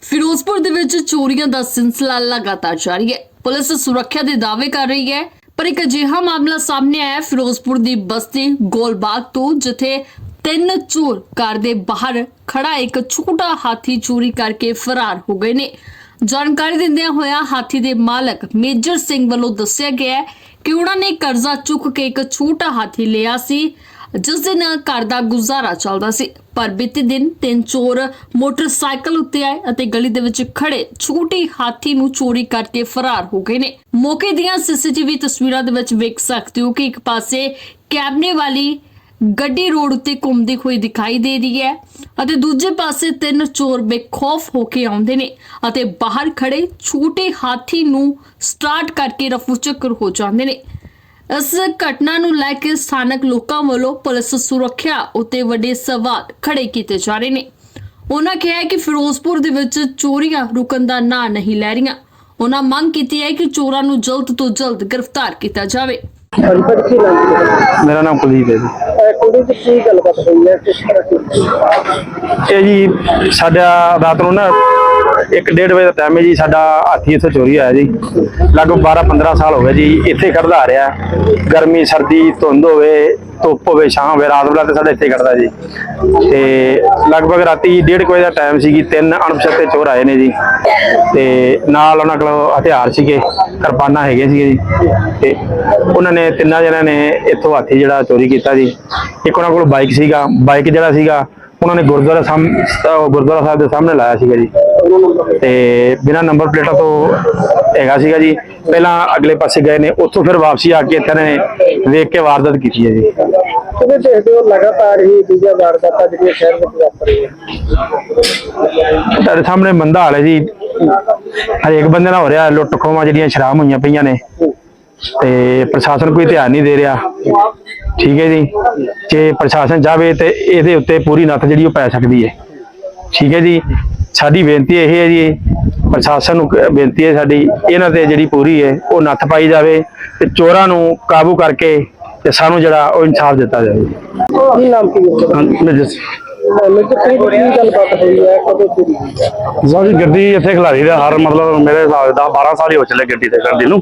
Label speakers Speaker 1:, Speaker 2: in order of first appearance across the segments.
Speaker 1: ਫਿਰੋਜ਼ਪੁਰ ਦੇ ਵਿੱਚ ਚੋਰੀਆਂ ਦਾ ਸਿਲਸਿਲਾ ਲਗਾਤਾਰ ਜਾਰੀ ਹੈ। ਪੁਲਿਸ ਸੁਰੱਖਿਆ ਦੇ ਦਾਅਵੇ ਕਰ ਰਹੀ ਹੈ, ਪਰ ਇੱਕ ਅਜਿਹਾ ਮਾਮਲਾ ਸਾਹਮਣੇ ਆਇਆ ਫਿਰੋਜ਼ਪੁਰ ਦੀ ਬਸਤੀ ਗੋਲਬਾਗ ਤੋਂ, ਜਿੱਥੇ ਤਿੰਨ ਚੋਰ ਘਰ ਦੇ ਬਾਹਰ ਖੜਾ ਇੱਕ ਛੋਟਾ ਹਾਥੀ ਚੋਰੀ ਕਰਕੇ ਫਰਾਰ ਹੋ ਗਏ ਨੇ। ਜਾਣਕਾਰੀ ਦਿੰਦਿਆਂ ਹੋਇਆ ਹਾਥੀ ਦੇ ਮਾਲਕ ਮੇਜਰ ਸਿੰਘ ਵੱਲੋਂ ਦੱਸਿਆ ਗਿਆ ਕਿ ਉਹਨਾਂ ਨੇ ਕਰਜ਼ਾ ਚੁੱਕ ਕੇ ਇੱਕ ਛੋਟਾ ਹਾਥੀ ਲਿਆ ਸੀ। ਜਿਸ ਦੇ ਨਾਲ ਘਰ ਦਾ ਗੁਜ਼ਾਰਾ ਚੱਲਦਾ ਸੀ। ਪਰ ਬੀਤੇ ਦਿਨ ਤਿੰਨ ਚੋਰ ਮੋਟਰਸਾਈਕਲ ਉੱਤੇ ਆਏ ਅਤੇ ਗਲੀ ਦੇ ਵਿੱਚ ਖੜੇ ਛੋਟੀ ਹਾਥੀ ਨੂੰ ਚੋਰੀ ਕਰਕੇ ਫਰਾਰ ਹੋ ਗਏ ਨੇ। ਮੌਕੇ ਦੀਆਂ ਸੀਸੀਟੀਵੀ ਤਸਵੀਰਾਂ ਦੇ ਵਿੱਚ ਵੇਖ ਸਕਦੇ ਹੋ ਕਿ ਇੱਕ ਪਾਸੇ ਕੈਬਨੇ ਵਾਲੀ ਗੱਡੀ ਰੋਡ ਉੱਤੇ ਘੁੰਮਦੀ ਹੋਈ ਦਿਖਾਈ ਦੇ ਰਹੀ ਹੈ ਅਤੇ ਦੂਜੇ ਪਾਸੇ ਤਿੰਨ ਚੋਰ ਬੇਖੌਫ ਹੋ ਕੇ ਆਉਂਦੇ ਨੇ ਅਤੇ ਬਾਹਰ ਖੜੇ ਛੋਟੇ ਹਾਥੀ ਨੂੰ ਸਟਾਰਟ ਕਰਕੇ ਰਫੂ ਚੱਕਰ ਹੋ ਜਾਂਦੇ ਨੇ। ਇਸ ਘਟਨਾ ਨੂੰ ਲੈ ਕੇ ਸਥਾਨਕ ਲੋਕਾਂ ਵੱਲੋਂ ਪੁਲਿਸ ਸੁਰੱਖਿਆ ਉੱਤੇ ਵੱਡੇ ਸਵਾਲ ਖੜੇ ਕੀਤੇ ਜਾ ਰਹੇ ਨੇ। ਉਹਨਾਂ ਕਿਹਾ ਕਿ ਫਿਰੋਜ਼ਪੁਰ ਦੇ ਵਿੱਚ ਚੋਰੀਆਂ ਰੁਕਣ ਦਾ ਨਾਂ ਨਹੀਂ ਲੈ ਰਹੀਆਂ। ਉਹਨਾਂ ਮੰਗ ਕੀਤੀ ਹੈ ਕਿ ਚੋਰਾਂ ਨੂੰ ਜਲਦ ਤੋਂ ਜਲਦ ਗ੍ਰਿਫਤਾਰ ਕੀਤਾ ਜਾਵੇ।
Speaker 2: ਕੀ ਨਾਮ
Speaker 3: ਮੇਰਾ ਨਾਮ ਕੁਲਦੀਪ ਹੈ ਜੀ।
Speaker 2: ਕੁੜੀ ਦੀ ਕੀ ਗੱਲਬਾਤ ਹੋਈ ਹੈ? ਕਿਸ ਤਰ੍ਹਾਂ ਦੀ
Speaker 3: ਇਹ ਜੀ ਸਾਡਾ ਰਾਤ ਨੂੰ ਨਾ 1:30 ਵਜੇ ਦਾ ਟਾਈਮ ਹੈ ਜੀ, ਸਾਡਾ ਹਾਥੀ ਇੱਥੇ ਚੋਰੀ ਹੋਇਆ ਜੀ। ਲਗਭਗ 12-15 ਸਾਲ ਹੋ ਗਏ ਜੀ, ਇੱਥੇ ਖੜਦਾ ਆ ਰਿਹਾ। ਗਰਮੀ, ਸਰਦੀ, ਧੁੰਦ ਹੋਵੇ, ਧੁੱਪ ਹੋਵੇ, ਛਾਂ ਹੋਵੇ, ਰਾਤ ਵੇਲਾ ਤੇ ਸਾਡਾ ਇੱਥੇ ਖੜਦਾ ਜੀ। ਤੇ ਲਗਭਗ ਰਾਤੀ 1:30 ਵਜੇ ਦਾ ਟਾਈਮ ਸੀਗੀ, ਤਿੰਨ ਅਣਪਛਾਤੇ ਚੋਰ ਆਏ ਨੇ ਜੀ। ਤੇ ਨਾਲ ਉਹਨਾਂ ਕੋਲ ਹਥਿਆਰ ਸੀਗੇ, ਕਿਰਪਾਨਾਂ ਹੈਗੇ ਸੀਗੇ ਜੀ। ਤੇ ਉਹਨਾਂ ਨੇ ਤਿੰਨਾਂ ਜਣਿਆਂ ਨੇ ਇੱਥੋਂ ਹਾਥੀ ਜਿਹੜਾ ਚੋਰੀ ਕੀਤਾ ਜੀ। ਇੱਕ ਉਹਨਾਂ ਕੋਲ ਬਾਈਕ ਸੀਗਾ ਬਾਈਕ ਜਿਹੜਾ ਸੀਗਾ ਉਹਨਾਂ ਨੇ ਗੁਰਦੁਆਰਾ ਅਹ ਗੁਰਦੁਆਰਾ ਸਾਹਿਬ ਦੇ ਸਾਹਮਣੇ ਲਾਇਆ ਸੀਗਾ ਜੀ। ਤੇ ਬਿਨਾਂ ਨੰਬਰ ਪਲੇਟਾਂ ਤੋਂ ਹੈਗਾ ਸੀਗਾ ਜੀ। ਪਹਿਲਾਂ ਅਗਲੇ ਪਾਸੇ ਗਏ ਨੇ ਉੱਥੋਂ ਫਿਰ ਵਾਪਸੀ ਆ ਕੇ ਇੱਥੇ ਨੇ ਵੇਖ ਕੇ ਵਾਰਦਾਤ ਕੀਤੀ ਹੈ ਜੀ।
Speaker 2: ਕਿਵੇਂ ਦੇਖਦੇ ਹੋ ਲਗਾਤਾਰ ਹੀ ਦੂਜਾ ਵਾਰਦਾਤਾਂ ਜਿਹੜੀਆਂ ਸ਼ਹਿਰ ਵਿੱਚ ਵਾਪਰ ਰਹੀਆਂ।
Speaker 3: ਤੁਹਾਡੇ ਸਾਹਮਣੇ ਮੰਦਾ ਹਾਲ ਹੈ ਜੀ। ਹਰੇਕ ਬੰਦੇ ਨਾਲ ਹੋ ਰਿਹਾ ਲੁੱਟ ਖੋਵਾਂ ਜਿਹੜੀਆਂ ਸ਼ਰਾਬ ਹੋਈਆਂ ਪਈਆਂ ਨੇ। ਤੇ ਪ੍ਰਸ਼ਾਸਨ ਕੋਈ ਧਿਆਨ ਨਹੀਂ ਦੇ ਰਿਹਾ। ਠੀਕ ਹੈ ਜੀ। ਜੇ ਪ੍ਰਸ਼ਾਸਨ ਜਾਵੇ ਤੇ ਇਹਦੇ ਉੱਤੇ ਪੂਰੀ ਨੱਥ ਜਿਹੜੀ ਉਹ ਪੈ ਸਕਦੀ ਹੈ। ਠੀਕ ਹੈ ਜੀ। ਸਾਡੀ ਬੇਨਤੀ ਇਹ ਹੈ ਜੀ ਪ੍ਰਸ਼ਾਸਨ ਨੂੰ ਬੇਨਤੀ ਹੈ ਸਾਡੀ ਇਹਨਾਂ ਤੇ ਜਿਹੜੀ ਪੂਰੀ ਹੈ ਉਹ ਨੱਥ ਪਾਈ ਜਾਵੇ ਤੇ ਚੋਰਾਂ ਨੂੰ ਕਾਬੂ ਕਰਕੇ ਤੇ ਸਾਨੂੰ ਜਿਹੜਾ ਉਹ ਇਨਸਾਫ ਦਿੱਤਾ ਜਾਵੇ।
Speaker 2: ਕੀ ਨਾਮ ਕੀ ਹੈ?
Speaker 3: ਮੈਨੂੰ
Speaker 2: ਮੈਨੂੰ ਕੀ ਕੀ ਗੱਲਬਾਤ ਹੋਈ ਹੈ, ਕਦੋਂ ਚੋਰੀ ਹੋਈ ਹੈ?
Speaker 3: ਸਾਡੀ ਗੱਡੀ ਇੱਥੇ ਖਲਾਰੀ ਦਾ ਹਰ ਮਤਲਬ ਮੇਰੇ ਹਿਸਾਬ ਦਾ 12 ਸਾਲ ਹੀ ਹੋ ਚੱਲੇ ਗੱਡੀ ਤੇ ਕਰਦੀ ਨੂੰ।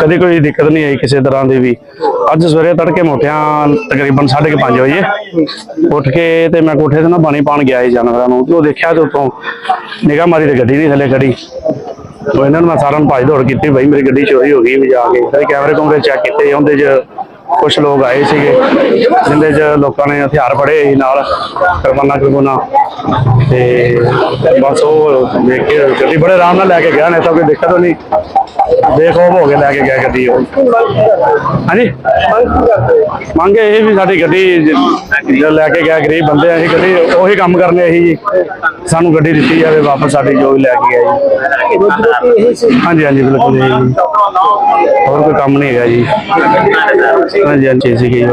Speaker 3: ਕਦੇ ਕੋਈ ਦਿੱਕਤ ਨਹੀਂ ਆਈ ਕਿਸੇ ਤਰ੍ਹਾਂ ਦੀ ਵੀ। ਅੱਜ ਸਵੇਰੇ ਤੜਕੇ ਮੋਟਿਆਂ ਤਕਰੀਬਨ 5:30 ਵਜੇ ਉੱਠ ਕੇ ਤੇ ਮੈਂ ਕੋਠੇ ਤੇ ਨਾ ਪਾਣੀ ਪਾਣ ਗਿਆ ਸੀ ਜਾਨਵਰਾਂ ਨੂੰ। ਤੇ ਉਹ ਦੇਖਿਆ ਤੇ ਉਤੋਂ ਨਿਗਾਹ ਮਾਰੀ ਤੇ ਗੱਡੀ ਨਹੀਂ ਥੱਲੇ ਖੜੀ। ਉਹ ਇਹਨਾਂ ਨੂੰ ਮੈਂ ਸਾਰਿਆਂ ਨੂੰ ਭੱਜ ਦੌੜ ਕੀਤੀ ਬਈ ਮੇਰੀ ਗੱਡੀ ਚੋਰੀ ਹੋ ਗਈ, ਵੀ ਜਾ ਕੇ। ਫਿਰ ਕੈਮਰੇ ਕੁਮਰੇ ਚੈੱਕ ਕੀਤੇ, ਉਹਦੇ 'ਚ ਕੁਝ ਲੋਕ ਆਏ ਸੀਗੇ ਜਿੰਦੇ 'ਚ ਲੋਕਾਂ ਨੇ ਹਥਿਆਰ ਫੜੇ ਸੀ ਨਾਲ ਕਰਮਾਨਾ ਕਰਮਾਨਾ ਤੇ ਬਸ ਉਹ ਦੇਖ ਕੇ ਗੱਡੀ ਬੜੇ ਆਰਾਮ ਨਾਲ ਲੈ ਕੇ ਗਿਆ ਨੇ ਤਾਂ ਕੋਈ ਦਿੱਕਤ ਨਹੀਂ। ਬੇਖੌਫ ਹੋ ਕੇ ਲੈ ਕੇ ਗਿਆ ਗੱਡੀ ਉਹ। ਹਾਂਜੀ? ਮੰਗੇ ਇਹ ਵੀ ਸਾਡੀ ਗੱਡੀ ਜ- ਲੈ ਕੇ ਗਿਆ ਗਰੀਬ ਬੰਦੇ ਆ, ਅਸੀਂ ਗੱਡੀ ਉਹੀ ਕੰਮ ਕਰਨੇ ਅਸੀਂ ਜੀ। ਸਾਨੂੰ ਗੱਡੀ ਦਿੱਤੀ ਜਾਵੇ ਵਾਪਸ ਸਾਡੀ ਜੋ ਵੀ ਲੈ ਕੇ ਗਿਆ ਜੀ। ਹਾਂਜੀ ਹਾਂਜੀ ਬਿਲਕੁਲ ਜੀ। ਹੋਰ ਕੋਈ ਕੰਮ ਨਹੀਂ ਹੈਗਾ ਜੀ। ਹਾਂਜੀ ਹਾਂਜੀ ਸੀ ਗਈ